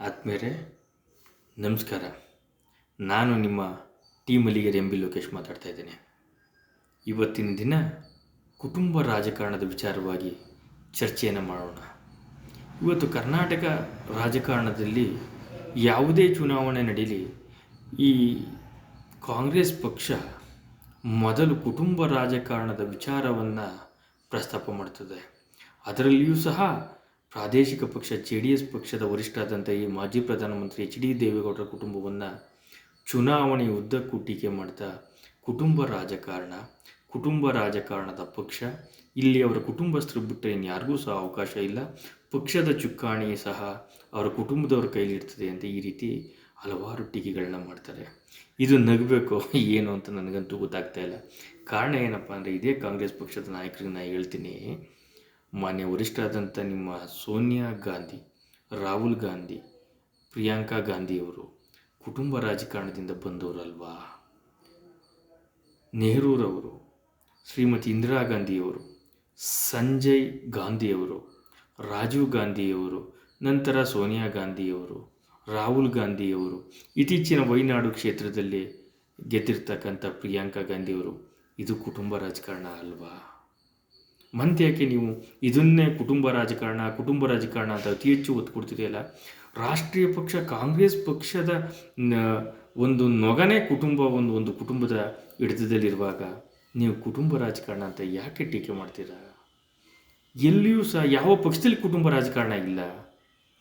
ಆತ್ಮೀಯರೇ ನಮಸ್ಕಾರ. ನಾನು ನಿಮ್ಮ T Malligere M B Lokesh ಮಾತಾಡ್ತಾ ಇದ್ದೇನೆ. ಇವತ್ತಿನ ದಿನ ಕುಟುಂಬ ರಾಜಕಾರಣದ ವಿಚಾರವಾಗಿ ಚರ್ಚೆಯನ್ನು ಮಾಡೋಣ. ಇವತ್ತು ಕರ್ನಾಟಕ ರಾಜಕಾರಣದಲ್ಲಿ ಯಾವುದೇ ಚುನಾವಣೆ ನಡೀಲಿ ಈ ಕಾಂಗ್ರೆಸ್ ಪಕ್ಷ ಮೊದಲು ಕುಟುಂಬ ರಾಜಕಾರಣದ ವಿಚಾರವನ್ನು ಪ್ರಸ್ತಾಪ ಮಾಡ್ತದೆ. ಅದರಲ್ಲಿಯೂ ಸಹ ಪ್ರಾದೇಶಿಕ ಪಕ್ಷ ಜೆ ಡಿ ಎಸ್ ಪಕ್ಷದ ವರಿಷ್ಠರಾದಂಥ ಈ ಮಾಜಿ ಪ್ರಧಾನಮಂತ್ರಿ ಎಚ್ ಡಿ ದೇವೇಗೌಡರ ಕುಟುಂಬವನ್ನು ಚುನಾವಣೆಯ ಉದ್ದಕ್ಕೂ ಟೀಕೆ ಮಾಡ್ತಾ ಕುಟುಂಬ ರಾಜಕಾರಣ, ಕುಟುಂಬ ರಾಜಕಾರಣದ ಪಕ್ಷ. ಇಲ್ಲಿ ಅವರ ಕುಟುಂಬಸ್ಥರು ಬಿಟ್ಟರೆ ಇನ್ಯಾರಿಗೂ ಸಹ ಅವಕಾಶ ಇಲ್ಲ. ಪಕ್ಷದ ಚುಕ್ಕಾಣಿ ಸಹ ಅವರ ಕುಟುಂಬದವ್ರ ಕೈಲಿರ್ತದೆ ಅಂತ ಈ ರೀತಿ ಹಲವಾರು ಟೀಕೆಗಳನ್ನ ಮಾಡ್ತಾರೆ. ಇದು ನಗಬೇಕು ಏನು ಅಂತ ನನಗಂತೂ ಗೊತ್ತಾಗ್ತಾ ಇಲ್ಲ. ಕಾರಣ ಏನಪ್ಪ ಅಂದರೆ ಇದೇ ಕಾಂಗ್ರೆಸ್ ಪಕ್ಷದ ನಾಯಕರಿಗೆ ನಾನು ಹೇಳ್ತೀನಿ. ಮಾನ್ಯ ವರಿಷ್ಠರಾದಂಥ ನಿಮ್ಮ ಸೋನಿಯಾ ಗಾಂಧಿ, ರಾಹುಲ್ ಗಾಂಧಿ, ಪ್ರಿಯಾಂಕಾ ಗಾಂಧಿಯವರು ಕುಟುಂಬ ರಾಜಕಾರಣದಿಂದ ಬಂದವರಲ್ವಾ? ನೆಹರೂರವರು, ಶ್ರೀಮತಿ ಇಂದಿರಾ ಗಾಂಧಿಯವರು, ಸಂಜಯ್ ಗಾಂಧಿಯವರು, ರಾಜೀವ್ ಗಾಂಧಿಯವರು, ನಂತರ ಸೋನಿಯಾ ಗಾಂಧಿಯವರು, ರಾಹುಲ್ ಗಾಂಧಿಯವರು, ಇತ್ತೀಚಿನ ವೈನಾಡು ಕ್ಷೇತ್ರದಲ್ಲಿ ಗೆದ್ದಿರ್ತಕ್ಕಂಥ ಪ್ರಿಯಾಂಕಾ ಗಾಂಧಿಯವರು, ಇದು ಕುಟುಂಬ ರಾಜಕಾರಣ ಅಲ್ವಾ? ಮಂತ್ ಯಾಕೆ ನೀವು ಇದನ್ನೇ ಕುಟುಂಬ ರಾಜಕಾರಣ ಕುಟುಂಬ ರಾಜಕಾರಣ ಅಂತ ಅತಿ ಹೆಚ್ಚು ಒತ್ತು ಕೊಡ್ತಿದೆಯಲ್ಲ? ರಾಷ್ಟ್ರೀಯ ಪಕ್ಷ, ಕಾಂಗ್ರೆಸ್ ಪಕ್ಷದ ಒಂದು ನೊಗನೇ ಕುಟುಂಬ, ಒಂದು ಒಂದು ಕುಟುಂಬದ ಹಿಡಿತದಲ್ಲಿರುವಾಗ ನೀವು ಕುಟುಂಬ ರಾಜಕಾರಣ ಅಂತ ಯಾಕೆ ಟೀಕೆ ಮಾಡ್ತೀರಾ? ಎಲ್ಲಿಯೂ ಸಹ ಯಾವ ಪಕ್ಷದಲ್ಲಿ ಕುಟುಂಬ ರಾಜಕಾರಣ ಇಲ್ಲ?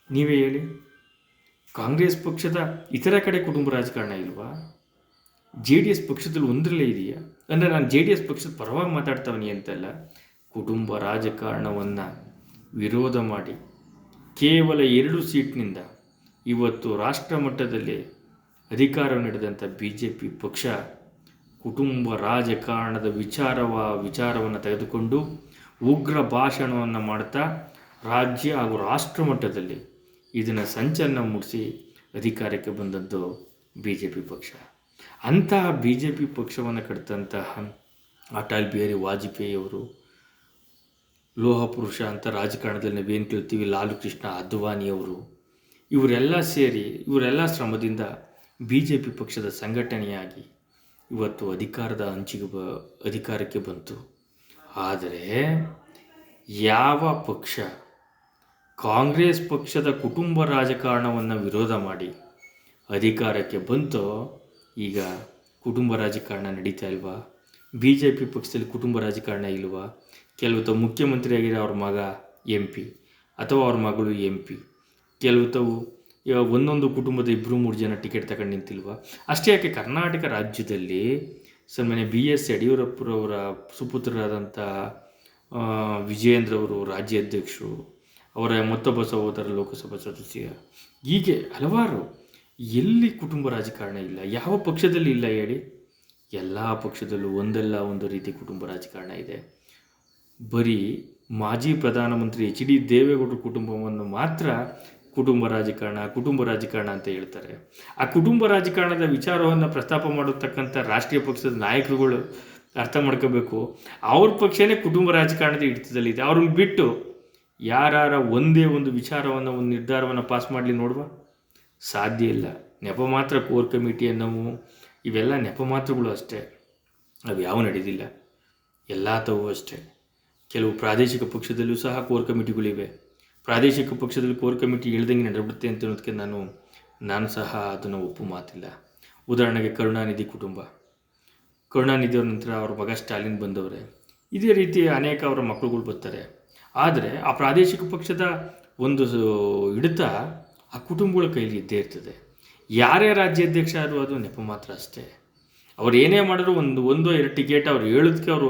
ನೀವೇ ಹೇಳಿ. ಕಾಂಗ್ರೆಸ್ ಪಕ್ಷದ ಇತರ ಕಡೆ ಕುಟುಂಬ ರಾಜಕಾರಣ ಇಲ್ವಾ? ಜೆ ಡಿ ಎಸ್ ಪಕ್ಷದಲ್ಲಿ ಒಂದರಲ್ಲೇ ಇದೆಯಾ? ಅಂದರೆ ನಾನು ಜೆ ಡಿ ಎಸ್ ಪಕ್ಷದ ಪರವಾಗಿ ಮಾತಾಡ್ತಾವನಿ ಅಂತಲ್ಲ. ಕುಟುಂಬ ರಾಜಕಾರಣವನ್ನು ವಿರೋಧ ಮಾಡಿ ಕೇವಲ ಎರಡು ಸೀಟ್ನಿಂದ ಇವತ್ತು ರಾಷ್ಟ್ರ ಮಟ್ಟದಲ್ಲಿ ಅಧಿಕಾರ ನಡೆದಂಥ ಬಿ ಜೆ ಪಿ ಪಕ್ಷ ಕುಟುಂಬ ರಾಜಕಾರಣದ ವಿಚಾರವ ವಿಚಾರವನ್ನು ತೆಗೆದುಕೊಂಡು ಉಗ್ರ ಭಾಷಣವನ್ನು ಮಾಡ್ತಾ ರಾಜ್ಯ ಹಾಗೂ ರಾಷ್ಟ್ರ ಮಟ್ಟದಲ್ಲಿ ಇದನ್ನು ಸಂಚಲನ ಮೂಡಿಸಿ ಅಧಿಕಾರಕ್ಕೆ ಬಂದದ್ದು ಬಿ ಜೆ ಪಿ ಪಕ್ಷ. ಅಂತಹ ಬಿ ಜೆ ಪಿ ಪಕ್ಷವನ್ನು ಕಟ್ಟಿದಂತಹ ಅಟಲ್ ಬಿಹಾರಿ ವಾಜಪೇಯಿ ಅವರು ಲೋಹ ಪುರುಷ ಅಂತ ರಾಜಕಾರಣದಲ್ಲಿ ನಾವೇನು ಕೇಳ್ತೀವಿ? ಲಾಲು ಕೃಷ್ಣ ಅದ್ವಾನಿಯವರು ಇವರೆಲ್ಲ ಸೇರಿ, ಇವರೆಲ್ಲ ಶ್ರಮದಿಂದ ಬಿ ಜೆ ಪಿ ಪಕ್ಷದ ಸಂಘಟನೆಯಾಗಿ ಇವತ್ತು ಅಧಿಕಾರದ ಅಂಚಿಗೆ ಬ, ಅಧಿಕಾರಕ್ಕೆ ಬಂತು. ಆದರೆ ಯಾವ ಪಕ್ಷ ಕಾಂಗ್ರೆಸ್ ಪಕ್ಷದ ಕುಟುಂಬ ರಾಜಕಾರಣವನ್ನು ವಿರೋಧ ಮಾಡಿ ಅಧಿಕಾರಕ್ಕೆ ಬಂತೋ, ಈಗ ಕುಟುಂಬ ರಾಜಕಾರಣ ನಡೀತಾ ಇಲ್ವಾ? ಬಿ ಜೆ ಪಿ ಪಕ್ಷದಲ್ಲಿ ಕುಟುಂಬ ರಾಜಕಾರಣ ಇಲ್ವಾ? ಕೆಲವು ತಾವು ಮುಖ್ಯಮಂತ್ರಿ ಆಗಿರೋ ಅವ್ರ ಮಗ ಎಂ ಪಿ ಅಥವಾ ಅವ್ರ ಮಗಳು ಎಂ ಪಿ. ಕೆಲವು ತಾವು ಒಂದೊಂದು ಕುಟುಂಬದ ಇಬ್ಬರು ಮೂರು ಜನ ಟಿಕೆಟ್ ತಗೊಂಡು ನಿಂತಿಲ್ವಾ? ಅಷ್ಟೇ ಯಾಕೆ ಕರ್ನಾಟಕ ರಾಜ್ಯದಲ್ಲಿ ಸನ್ಮಾನ್ಯ ಬಿ ಎಸ್ ಯಡಿಯೂರಪ್ಪರವರ ಸುಪುತ್ರರಾದಂಥ ವಿಜಯೇಂದ್ರವರು ರಾಜ್ಯಾಧ್ಯಕ್ಷರು, ಅವರ ಮತ್ತೊಬ್ಬ ಸಹೋದರ ಲೋಕಸಭಾ ಸದಸ್ಯ, ಹೀಗೆ ಹಲವಾರು. ಎಲ್ಲಿ ಕುಟುಂಬ ರಾಜಕಾರಣ ಇಲ್ಲ? ಯಾವ ಪಕ್ಷದಲ್ಲಿ ಇಲ್ಲ ಹೇಳಿ? ಎಲ್ಲ ಪಕ್ಷದಲ್ಲೂ ಒಂದಲ್ಲ ಒಂದು ರೀತಿ ಕುಟುಂಬ ರಾಜಕಾರಣ ಇದೆ. ಬರೀ ಮಾಜಿ ಪ್ರಧಾನಮಂತ್ರಿ ಎಚ್ ಡಿ ದೇವೇಗೌಡರ ಕುಟುಂಬವನ್ನು ಮಾತ್ರ ಕುಟುಂಬ ರಾಜಕಾರಣ ಕುಟುಂಬ ರಾಜಕಾರಣ ಅಂತ ಹೇಳ್ತಾರೆ. ಆ ಕುಟುಂಬ ರಾಜಕಾರಣದ ವಿಚಾರವನ್ನು ಪ್ರಸ್ತಾಪ ಮಾಡತಕ್ಕಂಥ ರಾಷ್ಟ್ರೀಯ ಪಕ್ಷದ ನಾಯಕರುಗಳು ಅರ್ಥ ಮಾಡ್ಕೋಬೇಕು. ಅವ್ರ ಪಕ್ಷನೇ ಕುಟುಂಬ ರಾಜಕಾರಣದ ಹಿಡಿತದಲ್ಲಿದೆ. ಅವ್ರನ್ನ ಬಿಟ್ಟು ಯಾರ ಒಂದೇ ಒಂದು ವಿಚಾರವನ್ನು, ಒಂದು ನಿರ್ಧಾರವನ್ನು ಪಾಸ್ ಮಾಡಲಿ ನೋಡುವ? ಸಾಧ್ಯ ಇಲ್ಲ. ನೆಪ ಮಾತ್ರ ಕೋರ್ ಕಮಿಟಿ ಅನ್ನೋವು ಇವೆಲ್ಲ ನೆಪ ಮಾತ್ರಗಳು ಅಷ್ಟೇ. ಅವು ಯಾವ ನಡೆದಿಲ್ಲ. ಎಲ್ಲ ತಾವು ಅಷ್ಟೇ. ಕೆಲವು ಪ್ರಾದೇಶಿಕ ಪಕ್ಷದಲ್ಲೂ ಸಹ ಕೋರ್ ಕಮಿಟಿಗಳಿವೆ. ಪ್ರಾದೇಶಿಕ ಪಕ್ಷದಲ್ಲಿ ಕೋರ್ ಕಮಿಟಿ ಹೇಳ್ದಂಗೆ ನಡೆಬಿಡುತ್ತೆ ಅಂತ ಅನ್ನೋದಕ್ಕೆ ನಾನು ನಾನು ಸಹ ಅದನ್ನು ಒಪ್ಪು ಮಾತಿಲ್ಲ. ಉದಾಹರಣೆಗೆ ಕರುಣಾನಿಧಿ ಕುಟುಂಬ. ಕರುಣಾನಿಧಿಯವ್ರ ನಂತರ ಅವ್ರ ಮಗ ಸ್ಟಾಲಿನ್ ಬಂದವರೇ. ಇದೇ ರೀತಿ ಅನೇಕ ಅವರ ಮಕ್ಕಳುಗಳು ಬರ್ತಾರೆ. ಆದರೆ ಆ ಪ್ರಾದೇಶಿಕ ಪಕ್ಷದ ಒಂದು ಹಿಡಿತ ಆ ಕುಟುಂಬಗಳ ಕೈಲಿ ಇದ್ದೇ ಇರ್ತದೆ. ಯಾರೇ ರಾಜ್ಯಾಧ್ಯಕ್ಷ ಆದರೂ ಅದು ನೆಪ ಮಾತ್ರ ಅಷ್ಟೇ. ಅವ್ರು ಏನೇ ಮಾಡಿದ್ರು ಒಂದು, ಒಂದೋ ಎರಡು ಟಿಕೆಟ್ ಅವ್ರು ಹೇಳೋದಕ್ಕೆ ಅವರು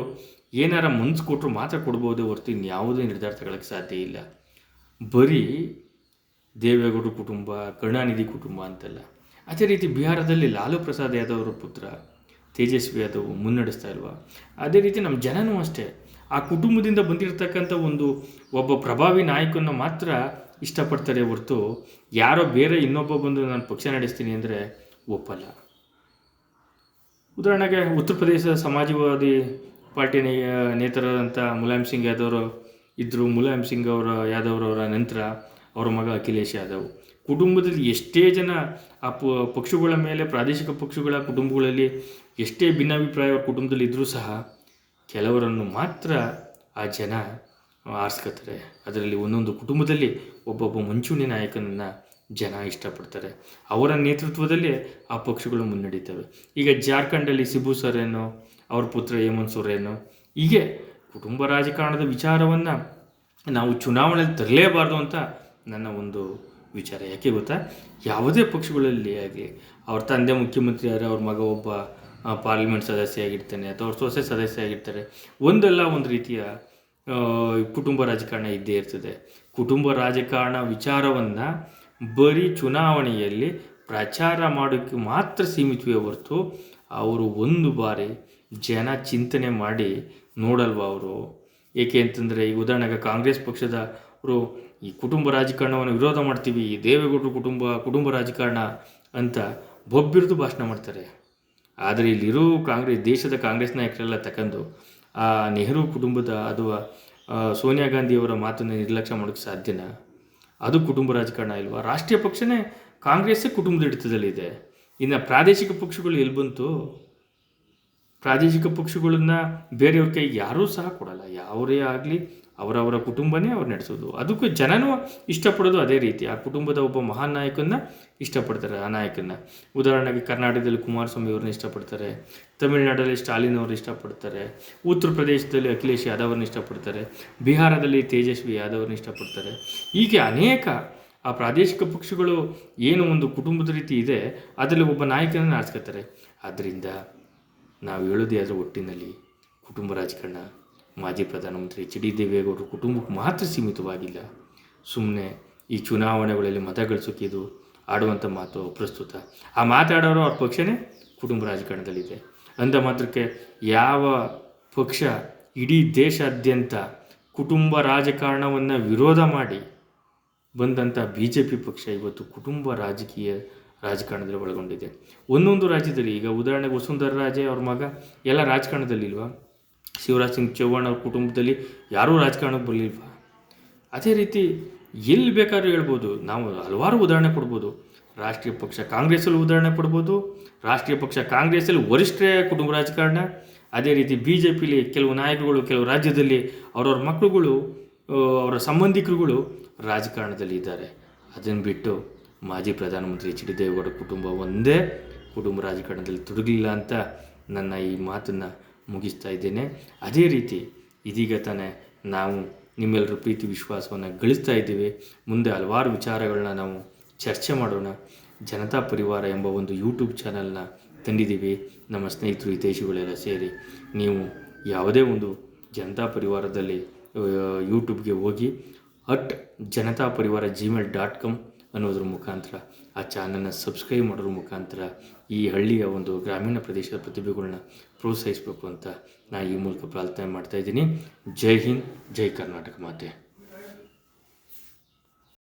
ಏನಾರ ಮನ್ಸು ಕೊಟ್ಟರು ಮಾತ್ರ ಕೊಡ್ಬೋದು ಹೊರತು ಇನ್ಯಾವುದೇ ನಿರ್ಧಾರ ತಗೊಳ್ಳೋಕ್ಕೆ ಸಾಧ್ಯ ಇಲ್ಲ. ಬರೀ ದೇವೇಗೌಡರ ಕುಟುಂಬ, ಕರುಣಾನಿಧಿ ಕುಟುಂಬ ಅಂತೆಲ್ಲ. ಅದೇ ರೀತಿ ಬಿಹಾರದಲ್ಲಿ ಲಾಲು ಪ್ರಸಾದ್ ಯಾದವ್ ಅವರ ಪುತ್ರ, ತೇಜಸ್ವಿ ಯಾದವ್ ಮುನ್ನಡೆಸ್ತಾ ಇಲ್ವಾ? ಅದೇ ರೀತಿ ನಮ್ಮ ಜನನೂ ಅಷ್ಟೇ. ಆ ಕುಟುಂಬದಿಂದ ಬಂದಿರತಕ್ಕಂಥ ಒಂದು ಒಬ್ಬ ಪ್ರಭಾವಿ ನಾಯಕನ ಮಾತ್ರ ಇಷ್ಟಪಡ್ತಾರೆ ಹೊರತು ಯಾರೋ ಬೇರೆ ಇನ್ನೊಬ್ಬ ಬಂದು ನಾನು ಪಕ್ಷ ನಡೆಸ್ತೀನಿ ಅಂದರೆ ಒಪ್ಪಲ್ಲ. ಉದಾಹರಣೆಗೆ ಉತ್ತರ ಪ್ರದೇಶದ ಸಮಾಜವಾದಿ ಪಾರ್ಟಿ ನೇತರಾದಂಥ ಮುಲಾಯಂ ಸಿಂಗ್ ಯಾದವ್ ಇದ್ದರು ಮುಲಾಯಂ ಸಿಂಗ್ ಅವರ ಯಾದವ್ರವರ ನಂತರ ಅವರ ಮಗ ಅಖಿಲೇಶ್ ಯಾದವ್. ಕುಟುಂಬದಲ್ಲಿ ಎಷ್ಟೇ ಜನ ಆ ಪಕ್ಷಗಳ ಮೇಲೆ, ಪ್ರಾದೇಶಿಕ ಪಕ್ಷಗಳ ಕುಟುಂಬಗಳಲ್ಲಿ ಎಷ್ಟೇ ಭಿನ್ನಾಭಿಪ್ರಾಯ ಕುಟುಂಬದಲ್ಲಿ ಇದ್ದರೂ ಸಹ ಕೆಲವರನ್ನು ಮಾತ್ರ ಆ ಜನ ಆರಿಸ್ಕೊತಾರೆ ಅದರಲ್ಲಿ ಒಂದೊಂದು ಕುಟುಂಬದಲ್ಲಿ ಒಬ್ಬೊಬ್ಬ ಮುಂಚೂಣಿ ನಾಯಕನನ್ನು ಜನ ಇಷ್ಟಪಡ್ತಾರೆ. ಅವರ ನೇತೃತ್ವದಲ್ಲಿ ಆ ಪಕ್ಷಗಳು ಮುನ್ನಡೀತವೆ ಈಗ ಜಾರ್ಖಂಡಲ್ಲಿ ಸಿಬು ಸೊರೇನು, ಅವ್ರ ಪುತ್ರ ಹೇಮಂತ್ ಸೊರೇನು, ಹೀಗೆ ಕುಟುಂಬ ರಾಜಕಾರಣದ ವಿಚಾರವನ್ನು ನಾವು ಚುನಾವಣೆಯಲ್ಲಿ ತರಲೇಬಾರ್ದು ಅಂತ ನನ್ನ ಒಂದು ವಿಚಾರ. ಯಾಕೆ ಗೊತ್ತಾ? ಯಾವುದೇ ಪಕ್ಷಗಳಲ್ಲಿ ಆಗಲಿ, ಅವ್ರ ತಂದೆ ಮುಖ್ಯಮಂತ್ರಿ ಆದರೆ ಅವ್ರ ಮಗ ಒಬ್ಬ ಪಾರ್ಲಿಮೆಂಟ್ ಸದಸ್ಯ ಆಗಿರ್ತಾನೆ ಅಥವಾ ಅವ್ರ ಸೊಸೆ ಸದಸ್ಯ ಆಗಿರ್ತಾರೆ, ಒಂದಲ್ಲ ಒಂದು ರೀತಿಯ ಕುಟುಂಬ ರಾಜಕಾರಣ ಇದ್ದೇ ಇರ್ತದೆ. ಕುಟುಂಬ ರಾಜಕಾರಣ ವಿಚಾರವನ್ನು ಬರೀ ಚುನಾವಣೆಯಲ್ಲಿ ಪ್ರಚಾರ ಮಾಡೋಕ್ಕೆ ಮಾತ್ರ ಸೀಮಿತವೇ ಹೊರತು ಅವರು ಒಂದು ಬಾರಿ ಜನ ಚಿಂತನೆ ಮಾಡಿ ನೋಡಲ್ವ ಅವರು? ಏಕೆ ಅಂತಂದರೆ ಈ ಉದಾಹರಣೆಗೆ ಕಾಂಗ್ರೆಸ್ ಪಕ್ಷದವರು ಈ ಕುಟುಂಬ ರಾಜಕಾರಣವನ್ನು ವಿರೋಧ ಮಾಡ್ತೀವಿ, ಈ ದೇವೇಗೌಡರು ಕುಟುಂಬ ಕುಟುಂಬ ರಾಜಕಾರಣ ಅಂತ ಬೊಬ್ಬಿರಿದು ಭಾಷಣ ಮಾಡ್ತಾರೆ. ಆದರೆ ಇಲ್ಲಿರೋ ಕಾಂಗ್ರೆಸ್, ದೇಶದ ಕಾಂಗ್ರೆಸ್ ನಾಯಕರೆಲ್ಲ ತಗೊಂಡು ಆ ನೆಹರು ಕುಟುಂಬದ ಅಥವಾ ಸೋನಿಯಾ ಗಾಂಧಿಯವರ ಮಾತನ್ನು ನಿರ್ಲಕ್ಷ್ಯ ಮಾಡೋಕ್ಕೆ ಸಾಧ್ಯನಾ? ಅದು ಕುಟುಂಬ ರಾಜಕಾರಣ ಇಲ್ವಾ? ರಾಷ್ಟ್ರೀಯ ಪಕ್ಷನೇ ಕಾಂಗ್ರೆಸ್ಸೇ ಕುಟುಂಬದ ಹಿಡಿತದಲ್ಲಿದೆ ಇನ್ನು ಪ್ರಾದೇಶಿಕ ಪಕ್ಷಗಳು ಎಲ್ಲಿ ಬಂತು? ಪ್ರಾದೇಶಿಕ ಪಕ್ಷಗಳನ್ನ ಬೇರೆಯವ್ರ ಕೈಗೆ ಯಾರೂ ಸಹ ಕೊಡಲ್ಲ. ಯಾವರೇ ಆಗಲಿ ಅವರವರ ಕುಟುಂಬನೇ ಅವ್ರು ನಡೆಸೋದು. ಅದಕ್ಕೂ ಜನನೂ ಇಷ್ಟಪಡೋದು ಅದೇ ರೀತಿ. ಆ ಕುಟುಂಬದ ಒಬ್ಬ ಮಹಾನ್ ನಾಯಕನ್ನ ಇಷ್ಟಪಡ್ತಾರೆ ಆ ನಾಯಕನ ಉದಾಹರಣೆಗೆ ಕರ್ನಾಟಕದಲ್ಲಿ ಕುಮಾರಸ್ವಾಮಿ ಅವ್ರನ್ನ ಇಷ್ಟಪಡ್ತಾರೆ, ತಮಿಳುನಾಡಲ್ಲಿ ಸ್ಟಾಲಿನ್ ಅವ್ರನ್ನ ಇಷ್ಟಪಡ್ತಾರೆ, ಉತ್ತರ ಪ್ರದೇಶದಲ್ಲಿ ಅಖಿಲೇಶ್ ಯಾದವ್ರನ್ನ ಇಷ್ಟಪಡ್ತಾರೆ, ಬಿಹಾರದಲ್ಲಿ ತೇಜಸ್ವಿ ಯಾದವ್ರನ್ನ ಇಷ್ಟಪಡ್ತಾರೆ. ಹೀಗೆ ಅನೇಕ ಆ ಪ್ರಾದೇಶಿಕ ಪಕ್ಷಗಳು ಏನು ಒಂದು ಕುಟುಂಬದ ರೀತಿ ಇದೆ, ಅದರಲ್ಲಿ ಒಬ್ಬ ನಾಯಕನನ್ನು ಆರಿಸ್ಕೋತಾರೆ. ಆದ್ದರಿಂದ ನಾವು ಹೇಳೋದೇ ಅದರ ಒಟ್ಟಿನಲ್ಲಿ ಕುಟುಂಬ ರಾಜಕಾರಣ ಮಾಜಿ ಪ್ರಧಾನಮಂತ್ರಿ ಎಚ್ ಡಿ ದೇವೇಗೌಡರ ಕುಟುಂಬಕ್ಕೆ ಮಾತ್ರ ಸೀಮಿತವಾಗಿಲ್ಲ. ಸುಮ್ಮನೆ ಈ ಚುನಾವಣೆಗಳಲ್ಲಿ ಮತ ಗಳಿಸೋಕ್ಕಿದು ಆಡುವಂಥ ಮಾತು ಪ್ರಸ್ತುತ. ಆ ಮಾತಾಡೋರು ಅವ್ರ ಪಕ್ಷನೇ ಕುಟುಂಬ ರಾಜಕಾರಣದಲ್ಲಿದೆ. ಅಂದ ಮಾತ್ರಕ್ಕೆ ಯಾವ ಪಕ್ಷ ಇಡೀ ದೇಶಾದ್ಯಂತ ಕುಟುಂಬ ರಾಜಕಾರಣವನ್ನು ವಿರೋಧ ಮಾಡಿ ಬಂದಂಥ ಬಿ ಜೆ ಪಿ ಪಕ್ಷ ಇವತ್ತು ಕುಟುಂಬ ರಾಜಕೀಯ ರಾಜಕಾರಣದಲ್ಲಿ ಒಳಗೊಂಡಿದೆ. ಒಂದೊಂದು ರಾಜ್ಯದಲ್ಲಿ ಈಗ ಉದಾಹರಣೆಗೆ ವಸುಂಧರ ರಾಜೇ ಅವ್ರ ಮಗ, ಎಲ್ಲ ರಾಜಕಾರಣದಲ್ಲಿಲ್ವಾ? ಶಿವರಾಜ್ ಸಿಂಗ್ ಚೌಹಾಣ್ ಅವ್ರ ಕುಟುಂಬದಲ್ಲಿ ಯಾರೂ ರಾಜಕಾರಣಕ್ಕೆ ಬರಲಿಲ್ವ? ಅದೇ ರೀತಿ ಎಲ್ಲಿ ಬೇಕಾದ್ರೂ ಹೇಳ್ಬೋದು. ನಾವು ಹಲವಾರು ಉದಾಹರಣೆ ಕೊಡ್ಬೋದು. ರಾಷ್ಟ್ರೀಯ ಪಕ್ಷ ಕಾಂಗ್ರೆಸ್ಸಲ್ಲಿ ಉದಾಹರಣೆ ಕೊಡ್ಬೋದು. ರಾಷ್ಟ್ರೀಯ ಪಕ್ಷ ಕಾಂಗ್ರೆಸ್ಸಲ್ಲಿ ವರಿಷ್ಠ ಕುಟುಂಬ ರಾಜಕಾರಣ. ಅದೇ ರೀತಿ ಬಿ ಜೆ ಪಿಲಿ ಕೆಲವು ನಾಯಕರುಗಳು, ಕೆಲವು ರಾಜ್ಯದಲ್ಲಿ ಅವರವ್ರ ಮಕ್ಕಳುಗಳು ಅವರ ಸಂಬಂಧಿಕರುಗಳು ರಾಜಕಾರಣದಲ್ಲಿ ಇದ್ದಾರೆ. ಅದನ್ನು ಬಿಟ್ಟು ಮಾಜಿ ಪ್ರಧಾನಮಂತ್ರಿ ಎಚ್ ಡಿ ದೇವೇಗೌಡ ಕುಟುಂಬ ಒಂದೇ ಕುಟುಂಬ ರಾಜಕಾರಣದಲ್ಲಿ ತೊಡಗಲಿಲ್ಲ ಅಂತ ನನ್ನ ಈ ಮಾತನ್ನು ಮುಗಿಸ್ತಾ ಇದ್ದೇನೆ. ಅದೇ ರೀತಿ ಇದೀಗ ತಾನೇ ನಾವು ನಿಮ್ಮೆಲ್ಲರ ಪ್ರೀತಿ ವಿಶ್ವಾಸವನ್ನು ಗಳಿಸ್ತಾ ಇದ್ದೀವಿ. ಮುಂದೆ ಹಲವಾರು ವಿಚಾರಗಳನ್ನ ನಾವು ಚರ್ಚೆ ಮಾಡೋಣ. ಜನತಾ ಪರಿವಾರ ಎಂಬ ಒಂದು ಯೂಟ್ಯೂಬ್ ಚಾನಲ್ನ ತಂದಿದ್ದೀವಿ. ನಮ್ಮ ಸ್ನೇಹಿತರು ಹಿತೈಷಿಗಳೆಲ್ಲ ಸೇರಿ ನೀವು ಯಾವುದೇ ಒಂದು ಜನತಾ ಪರಿವಾರದಲ್ಲಿ ಯೂಟ್ಯೂಬ್ಗೆ ಹೋಗಿ ಅಟ್ ಜನತಾ ಪರಿವಾರ ಜಿಮೇಲ್ ಡಾಟ್ ಕಾಮ್ ಅನ್ನೋದ್ರ ಮುಖಾಂತರ, ಆ ಚಾನಲ್ನ ಸಬ್ಸ್ಕ್ರೈಬ್ ಮಾಡೋದ್ರ ಮುಖಾಂತರ ಈ ಹಳ್ಳಿಯ ಒಂದು ಗ್ರಾಮೀಣ ಪ್ರದೇಶದ ಪ್ರತಿಭೆಗಳನ್ನ ಪ್ರೋತ್ಸಾಹಿಸಬೇಕು ಅಂತ ನಾನು ಈ ಮೂಲಕ ಪ್ರಾರ್ಥನೆ ಮಾಡ್ತಾ ಇದ್ದೀನಿ. ಜೈ ಹಿಂದ್, ಜೈ ಕರ್ನಾಟಕ ಮಾತೆ.